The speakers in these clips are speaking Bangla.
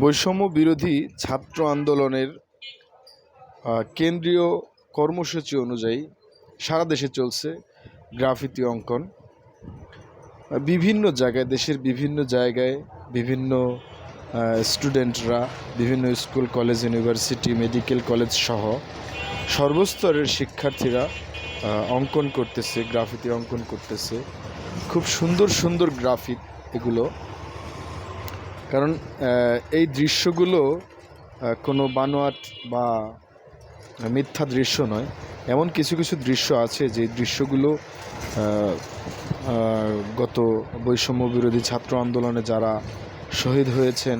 বৈষম্য বিরোধী ছাত্র আন্দোলনের কেন্দ্রীয় কর্মসূচি অনুযায়ী সারা দেশে চলছে গ্রাফিতি অঙ্কন। বিভিন্ন জায়গায়, দেশের বিভিন্ন জায়গায় বিভিন্ন স্টুডেন্টরা, বিভিন্ন school, college, university, medical college সহ সর্বস্তরের শিক্ষার্থীরা অঙ্কন করতেছে, গ্রাফিতি অঙ্কন করতেছে। খুব সুন্দর সুন্দর গ্রাফিক এগুলো কারণ এই দৃশ্যগুলো কোনো বানোয়াট বা মিথ্যা দৃশ্য নয়। এমন কিছু কিছু দৃশ্য আছে যে দৃশ্যগুলো গত বৈষম্য বিরোধী ছাত্র আন্দোলনে যারা শহীদ হয়েছেন,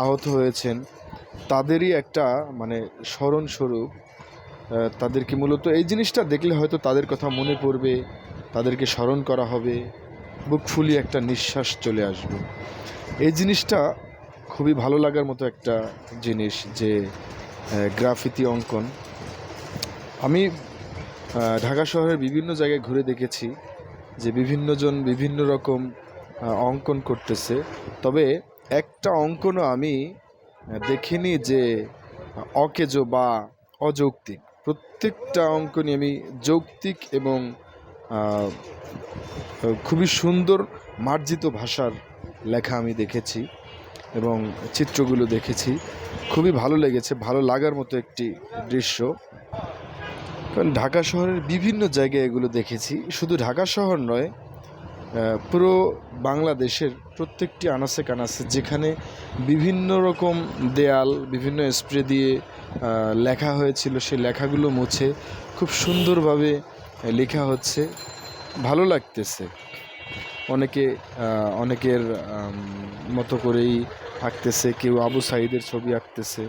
আহত হয়েছেন, তাদেরই একটা মানে স্মরণস্বরূপ। তাদেরকে মূলত এই জিনিসটা দেখলে হয়তো তাদের কথা মনে পড়বে, তাদেরকে স্মরণ করা হবে, বুক ফুলিয়ে একটা নিঃশ্বাস চলে আসবে। এই জিনিসটা খুবই ভালো লাগার মতো একটা জিনিস যে গ্রাফিতি অঙ্কন। আমি ঢাকা শহরের বিভিন্ন জায়গায় ঘুরে দেখেছি যে বিভিন্নজন বিভিন্ন রকম অঙ্কন করতেছে। তবে একটা অঙ্কনও আমি দেখিনি যে, অকেজো বা অযৌক্তিক। প্রত্যেকটা অঙ্কনই আমি যৌক্তিক এবং খুবই সুন্দর মার্জিত ভাষার লেখা আমি দেখেছি এবং চিত্রগুলো দেখেছি। খুবই ভালো লেগেছে, ভালো লাগার মতো একটি দৃশ্য। কারণ ঢাকা শহরের বিভিন্ন জায়গায় এগুলো দেখেছি। শুধু ঢাকা শহর নয় পুরো বাংলাদেশের প্রত্যেকটি আনাসে কানাসে যেখানে বিভিন্ন রকম দেয়াল, বিভিন্ন স্প্রে দিয়ে লেখা হয়েছিল, সেই লেখাগুলো মুছে খুব সুন্দরভাবে লেখা হচ্ছে। ভালো লাগতেছে। অনেকে অনেকের মতো করেই আঁকতেছে কেউ আবু সাইদের ছবি আঁকতেছে।